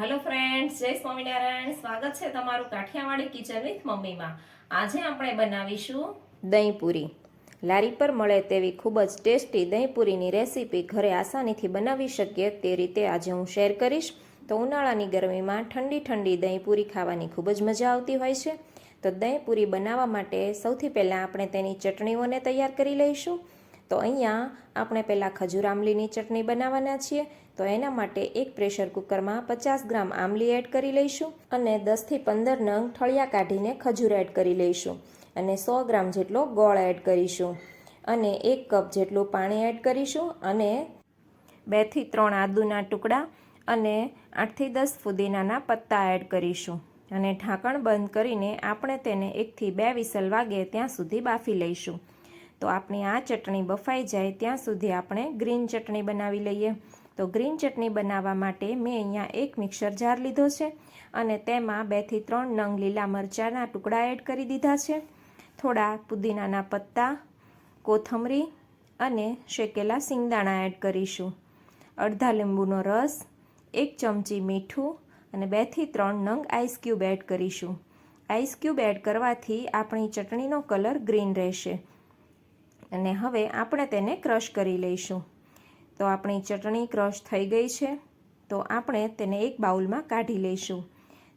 Hello friends જય સ્વામિનારાયણ. સ્વાગત છે તમારું કાઠિયાવાડી કિચન વિથ મમ્મીમાં. આજે આપણે બનાવીશું દહીં પૂરી લારી પર મળે તેવી ખૂબ જ ટેસ્ટી દહીં પૂરીની રેસીપી ઘરે આસાનીથી બનાવી શકીએ તે રીતે આજે હું શેર કરીશ. તો ઉનાળાની ગરમીમાં ઠંડી ઠંડી દહીં પૂરી ખાવાની ખૂબ જ મજા આવતી હોય છે. તો દહીં પૂરી બનાવવા માટે સૌથી પહેલાં આપણે તેની ચટણીઓને તૈયાર કરી લઈશું. તો અહીંયા આપણે પહેલાં ખજૂર આમલીની ચટણી બનાવવાના છીએ. તો એના માટે એક પ્રેશર કુકરમાં પચાસ ગ્રામ આમલી એડ કરી લઈશું અને દસથી પંદર નંગ ઠળિયા કાઢીને ખજૂર એડ કરી લઈશું અને સો ગ્રામ જેટલો ગોળ એડ કરીશું અને એક કપ જેટલું પાણી એડ કરીશું અને બેથી ત્રણ આદુના ટુકડા અને આઠથી દસ ફુદીનાના પત્તા એડ કરીશું અને ઢાંકણ બંધ કરીને આપણે તેને એકથી બે વિસલ વાગે ત્યાં સુધી બાફી લઈશું. તો આપણી આ ચટણી બફાઈ જાય ત્યાં સુધી આપણે ગ્રીન ચટણી બનાવી લઈએ. તો ગ્રીન ચટણી બનાવવા માટે મેં અહીંયા એક મિક્સર જાર લીધો છે અને તેમાં બેથી ત્રણ નંગ લીલા મરચાંના ટુકડા એડ કરી દીધા છે. થોડા પુદીનાના પત્તા, કોથમરી અને શેકેલા સિંગદાણા એડ કરીશું. અડધા લીંબુનો રસ, એક ચમચી મીઠું અને બેથી ત્રણ નંગ આઈસ ક્યુબ એડ કરીશું. આઈસ ક્યુબ એડ કરવાથી આપણી ચટણીનો કલર ગ્રીન રહેશે. અને હવે આપણે તેને ક્રશ કરી લઈશું. તો આપણી ચટણી ક્રશ થઈ ગઈ છે. તો આપણે તેને એક બાઉલમાં કાઢી લઈશું.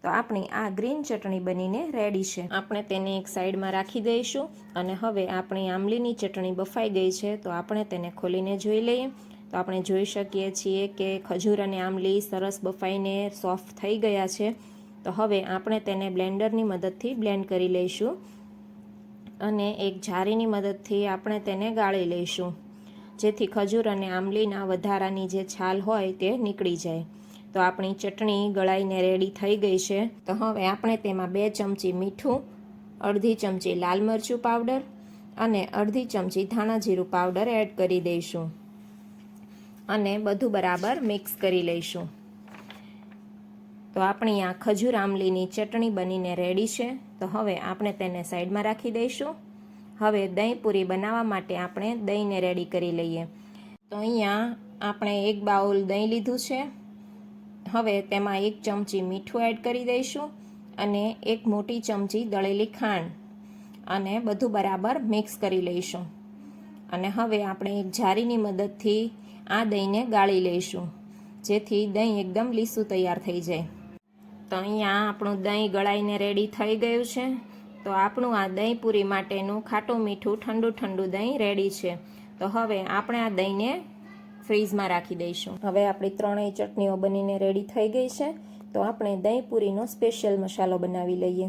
તો આપણી આ ગ્રીન ચટણી બનીને રેડી છે. આપણે તેને એક સાઈડમાં રાખી દઈશું અને હવે આપણી આંબલીની ચટણી બફાઈ ગઈ છે. તો આપણે તેને ખોલીને જોઈ લઈએ. તો આપણે જોઈ શકીએ છીએ કે ખજૂર અને આંબલી સરસ બફાઈને સોફ્ટ થઈ ગયા છે. તો હવે આપણે તેને બ્લેન્ડરની મદદથી બ્લેન્ડ કરી લઈશું. અને એક જારીની મદદથી આપણે તેને ગાળી લઈશું, જેથી ખજૂર અને આંબલીના વધારાની જે છાલ હોય તે નીકળી જાય. તો આપણી ચટણી ગળાઈને રેડી થઈ ગઈ છે. તો હવે આપણે તેમાં બે ચમચી મીઠું, અડધી ચમચી લાલ મરચું પાવડર અને અડધી ચમચી ધાણા જીરું પાવડર એડ કરી દઈશું. અને બધું બરાબર મિક્સ કરી લઈશું. તો આપણી આ ખજૂર આંબલીની ચટણી બનીને રેડી છે. તો હવે આપણે તેને સાઈડમાં રાખી દઈશું. હવે દહીં પૂરી બનાવવા માટે આપણે દહીંને રેડી કરી લઈએ. તો અહીંયા આપણે એક બાઉલ દહીં લીધું છે. હવે તેમાં એક ચમચી મીઠું એડ કરી દઈશું અને એક મોટી ચમચી દળેલી ખાંડ અને બધું બરાબર મિક્સ કરી લઈશું. અને હવે આપણે એક જારીની મદદથી આ દહીંને ગાળી લઈશું, જેથી દહીં એકદમ લીસું તૈયાર થઈ જાય. તો અહીંયા આપણું દહીં ગળાઈને રેડી થઈ ગયું છે. તો આપણું આ દહીં પૂરી માટેનું ખાટું મીઠું ઠંડુ ઠંડુ દહીં રેડી છે. તો હવે આપણે આ દહીંને ફ્રીઝમાં રાખી દઈશું. હવે આપણી ત્રણેય ચટણીઓ બનીને રેડી થઈ ગઈ છે. તો આપણે દહીં પૂરીનો સ્પેશિયલ મસાલો બનાવી લઈએ.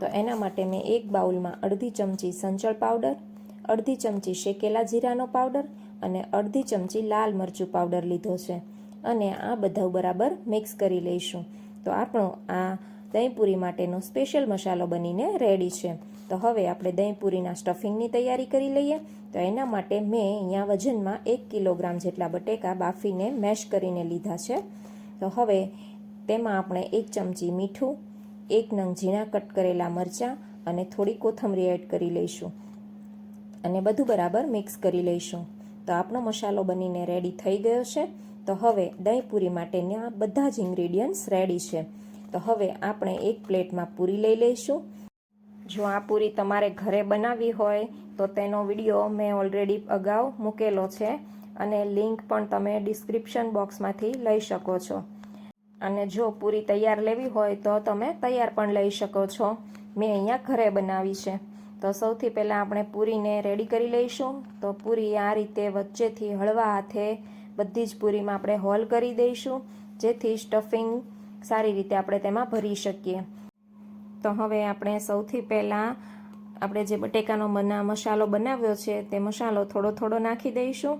તો એના માટે મેં એક બાઉલમાં અડધી ચમચી સંચળ પાવડર અડધી ચમચી શેકેલા જીરાનો પાવડર અને અડધી ચમચી લાલ મરચું પાવડર લીધો છે. અને આ બધા બરાબર મિક્સ કરી લઈશું. તો આપણો આ દહીંપૂરી માટેનો સ્પેશિયલ મસાલો બનીને રેડી છે. તો હવે આપણે દહીંપૂરીના સ્ટફિંગની તૈયારી કરી લઈએ. તો એના માટે મેં અહીંયા વજનમાં એક કિલોગ્રામ જેટલા બટેકા બાફીને મેશ કરીને લીધા છે. તો હવે તેમાં આપણે એક ચમચી મીઠું, એક નંગ ઝીણા કટ કરેલા મરચાં અને થોડી કોથમરી એડ કરી લઈશું. અને બધું બરાબર મિક્સ કરી લઈશું. તો આપણો મસાલો બનીને રેડી થઈ ગયો છે. તો હવે દહીં પૂરી માટેના બધા જ ઇન્ગ્રીડિયન્ટ્સ રેડી છે. તો હવે આપણે એક પ્લેટમાં પૂરી લઈ લઈશું. જો આ પૂરી તમારે ઘરે બનાવવી હોય, તો તેનો વીડિયો મેં ઓલરેડી અગાઉ મૂકેલો છે અને લિંક પણ તમે ડિસ્ક્રિપ્શન બોક્સમાંથી લઈ શકો છો. અને જો પૂરી તૈયાર લેવી હોય, તો તમે તૈયાર પણ લઈ શકો છો. મેં અહીંયા ઘરે બનાવી છે. તો સૌથી પહેલાં આપણે પૂરીને રેડી કરી લઈશું. તો પૂરી આ રીતે વચ્ચેથી હળવા હાથે બધી જ પૂરીમાં આપણે હોલ કરી દઈશું, જેથી સ્ટફિંગ સારી રીતે આપણે તેમાં ભરી શકીએ. તો હવે આપણે સૌથી પહેલાં આપણે જે બટેકાનો બના, મસાલો બનાવ્યો છે, તે મસાલો થોડો થોડો નાખી દઈશું.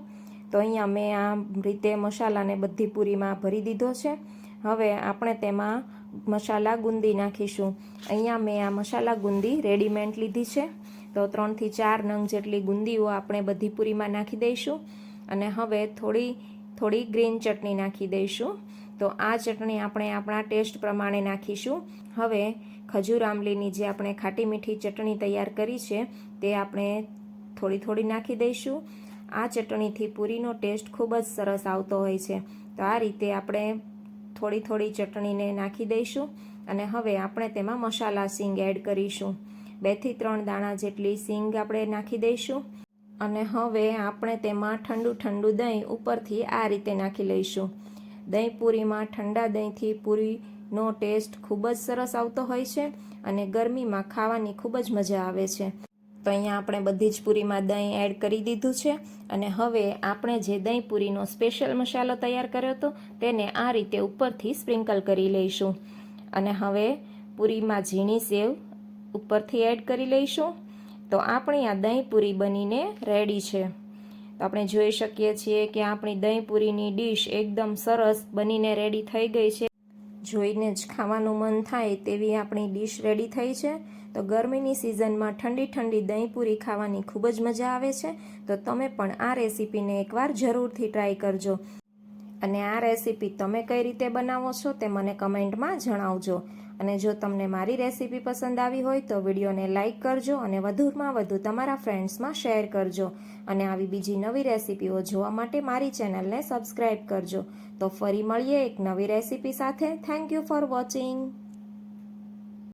તો અહીંયા મેં આ રીતે મસાલાને બધી પૂરીમાં ભરી દીધો છે. હવે આપણે તેમાં મસાલા ગુંદી નાખીશું. અહીંયા મેં આ મસાલા ગુંદી રેડીમેડ લીધી છે. તો ત્રણથી ચાર નંગ જેટલી ગુંદીઓ આપણે બધી પૂરીમાં નાખી દઈશું. અને હવે થોડી થોડી ગ્રીન ચટણી નાખી દઈશું. તો આ ચટણી આપણે આપણા ટેસ્ટ પ્રમાણે નાખીશું. હવે ખજૂર આંબલીની જે આપણે ખાટી મીઠી ચટણી તૈયાર કરી છે, તે આપણે થોડી થોડી નાખી દઈશું. આ ચટણીથી પૂરીનો ટેસ્ટ ખૂબ જ સરસ આવતો હોય છે. તો આ રીતે આપણે થોડી થોડી ચટણીને નાખી દઈશું અને હવે આપણે તેમાં મસાલા સિંગ એડ કરીશું. બેથી ત્રણ દાણા જેટલી સિંગ આપણે નાખી દઈશું. અને હવે આપણે તેમાં ઠંડુ ઠંડુ દહીં ઉપરથી આ રીતે નાખી લઈશું. દહીં પૂરીમાં ઠંડા દહીંથી પૂરીનો ટેસ્ટ ખૂબ જ સરસ આવતો હોય છે અને ગરમીમાં ખાવાની ખૂબ જ મજા આવે છે. તો અહીંયા આપણે બધી જ પૂરીમાં દહીં એડ કરી દીધું છે અને હવે આપણે જે દહીં પૂરીનો સ્પેશિયલ મસાલો તૈયાર કર્યો હતો તેને આ રીતે ઉપરથી સ્પ્રિંકલ કરી લઈશું. અને હવે પૂરીમાં ઝીણી સેવ ઉપરથી એડ કરી લઈશું. તો આપણી આ દહીં પૂરી બનીને રેડી છે. તો આપણે જોઈ શકીએ છીએ કે આપણી દહીં પૂરીની ડીશ એકદમ સરસ બનીને રેડી થઈ ગઈ છે. જોઈને જ ખાવાનું મન થાય તેવી આપણી ડીશ રેડી થઈ છે. તો ગરમીની સિઝનમાં ઠંડી ઠંડી દહીં પૂરી ખાવાની ખૂબ જ મજા આવે છે. તો તમે પણ આ રેસીપીને એકવાર જરૂરથી ટ્રાય કરજો. અને આ રેસીપી તમે કઈ રીતે બનાવો છો તે મને કમેન્ટમાં જણાવજો. અને જો તમને મારી રેસીપી પસંદ આવી હોય તો વિડીયોને લાઇક કરજો અને વધુમાં વધુ તમારા ફ્રેન્ડ્સમાં શેર કરજો. અને આવી બીજી નવી રેસીપીઓ જોવા માટે મારી ચેનલને સબસ્ક્રાઈબ કરજો. તો ફરી મળીએ એક નવી રેસીપી સાથે. Thank you for watching.